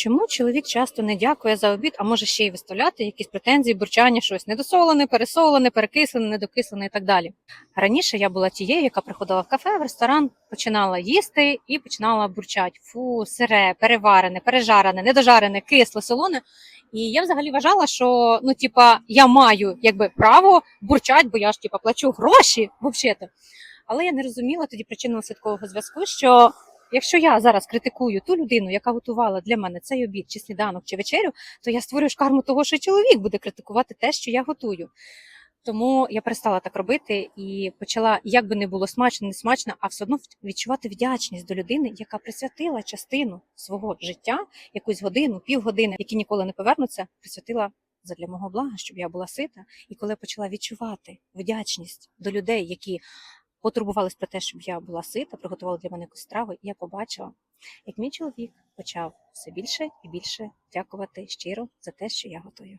Чому чоловік часто не дякує за обід, а може ще й виставляти якісь претензії, бурчання, щось недосолене, пересолене, перекислене, недокислене і так далі. Раніше я була тією, яка приходила в кафе, в ресторан, починала їсти і починала бурчати. Фу, сире, переварене, пережарене, недожарене, кисле, солоне. І я взагалі вважала, що ну, типа, я маю якби право бурчати, бо я ж типа плачу гроші взагалі. Але я не розуміла тоді причинно слідкового зв'язку, що якщо я зараз критикую ту людину, яка готувала для мене цей обід, чи сніданок, чи вечерю, то я створюю шкарму того, що чоловік буде критикувати те, що я готую. Тому я перестала так робити і почала, як би не було смачно, не смачно, а все одно відчувати вдячність до людини, яка присвятила частину свого життя, якусь годину, півгодини, які ніколи не повернуться, присвятила задля мого блага, щоб я була сита. І коли я почала відчувати вдячність до людей, які потурбувались про те, щоб я була сита, приготували для мене якусь страву, і я побачила, як мій чоловік почав все більше і більше дякувати щиро за те, що я готую.